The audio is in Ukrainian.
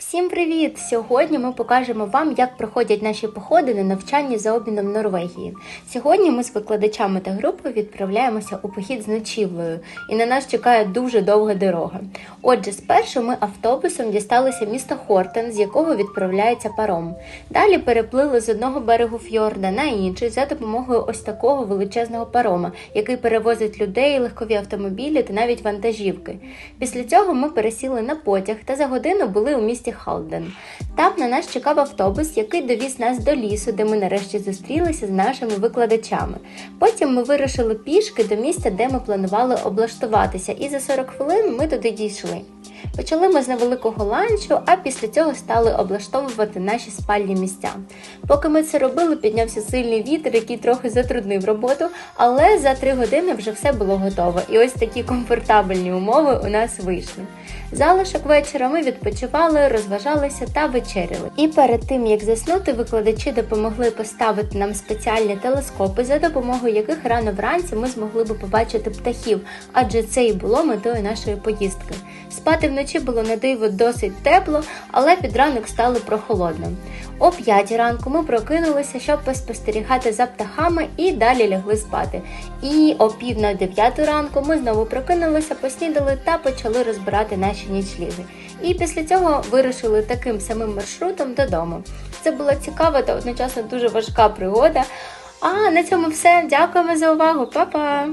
Всім привіт! Сьогодні ми покажемо вам, як проходять наші походи на навчання за обміном Норвегії. Сьогодні ми з викладачами та групою відправляємося у похід з ночівлею, і на нас чекає дуже довга дорога. Отже, спершу ми автобусом дісталися міста Хортен, з якого відправляється паром. Далі переплили з одного берегу фьорда на інший за допомогою ось такого величезного парома, який перевозить людей, легкові автомобілі та навіть вантажівки. Після цього ми пересіли на потяг та за годину були у місті Holden Там на нас чекав автобус, який довіз нас до лісу, де ми нарешті зустрілися з нашими викладачами. Потім ми вирушили пішки до місця, де ми планували облаштуватися, і за 40 хвилин ми туди дійшли. Почали ми з невеликого ланчу, а після цього стали облаштовувати наші спальні місця. Поки ми це робили, піднявся сильний вітер, який трохи затруднив роботу, але за три години вже все було готово. І ось такі комфортабельні умови у нас вийшли. Залишок вечора ми відпочивали, розважалися та вечеряли. І перед тим як заснути, викладачі допомогли поставити нам спеціальні телескопи, за допомогою яких рано вранці ми змогли би побачити птахів, адже це і було метою нашої поїздки. Спати вночі було на диво досить тепло, але під ранок стало прохолодно. О 5 ранку ми прокинулися, щоб поспостерігати за птахами і далі лягли спати. І о пів на 9 ранку ми знову прокинулися, поснідали та почали розбирати наші нічліги. І після цього вирушили таким самим маршрутом додому. Це була цікава та одночасно дуже важка пригода. А на цьому все. Дякуємо за увагу, Па-па!